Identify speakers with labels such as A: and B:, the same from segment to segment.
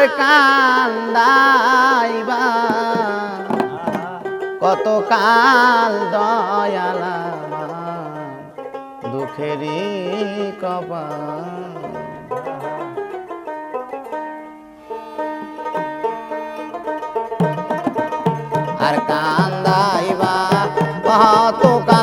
A: আর কান্দাইবা কত কাল দয়ালা দুঃখেরই কপাল। আর কান্দাইবা কত কালে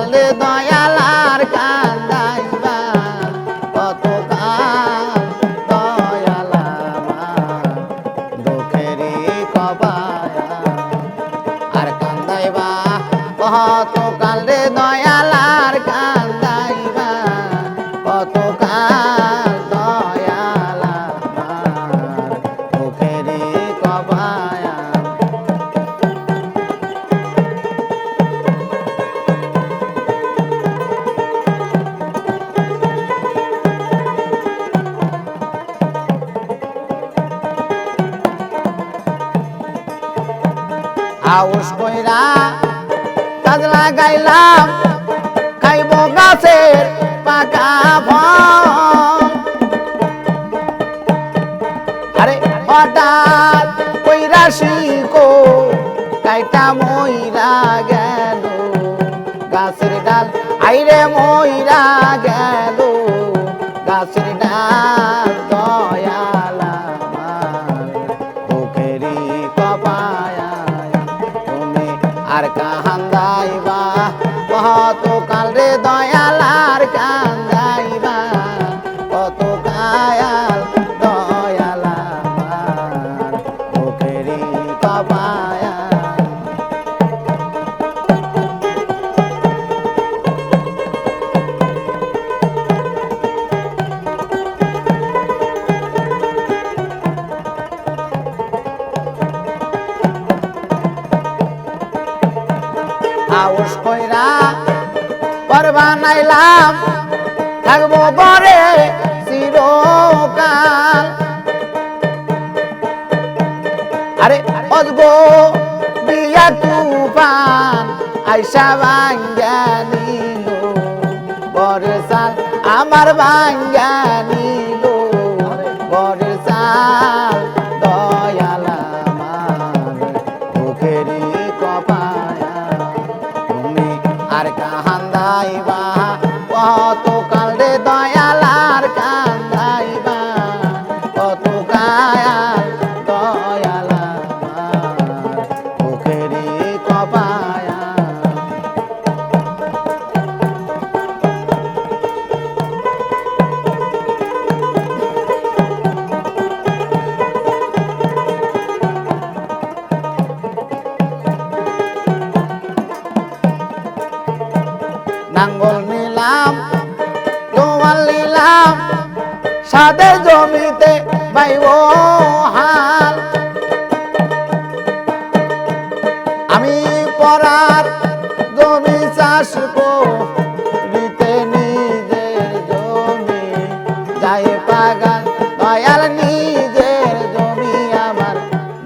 A: আউস কইরা কাজ লাগাইলাম খাইব গাছের পাকা ফল। আরে হঠাৎ কইরা শিকো, কাইটা মইরা গেল। গাছের ডাল, আইরে মইরা গেল। গাছের ডাল দয়ালা বুকেরি কপায়া তুমি আর কান্দাইবা আউস কইরা পরবা নাইলাম থাকব ঘরে চিরকাল। আরে অজগো বিয়া তুফান আইসা ভাঙ্গা নিল। বরের সাল আমার ভাঙ্গা নাঙ্গল নিলাম জোয়াল নিলাম, সাদে জমিতে বাইব হাল। আমি পরার জমি চাষ করিতে নিজের জমি যায় পাগান দয়াল নিজের জমি আমার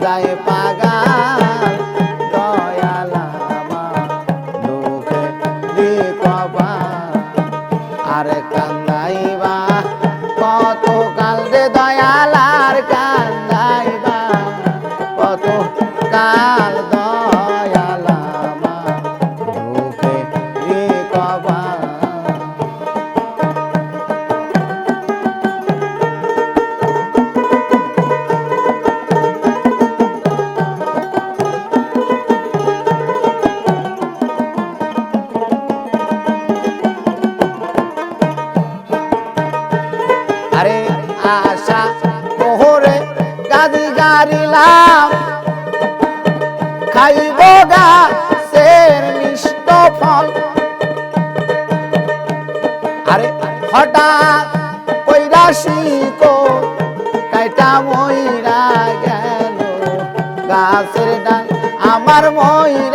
A: যায় গাদি খাইব খাইব গাছের মিষ্ট ফল। আরে হঠাৎ কইরা শিকো, কাইটা ময়রা গেল। গাছের ডাল আমার মইরা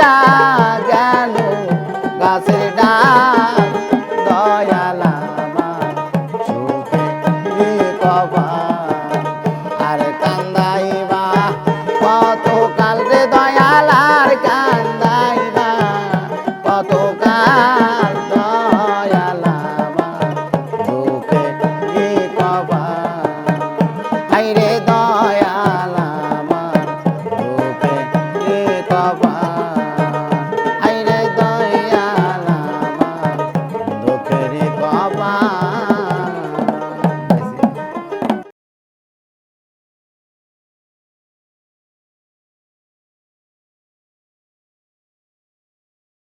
A: অন্ধকার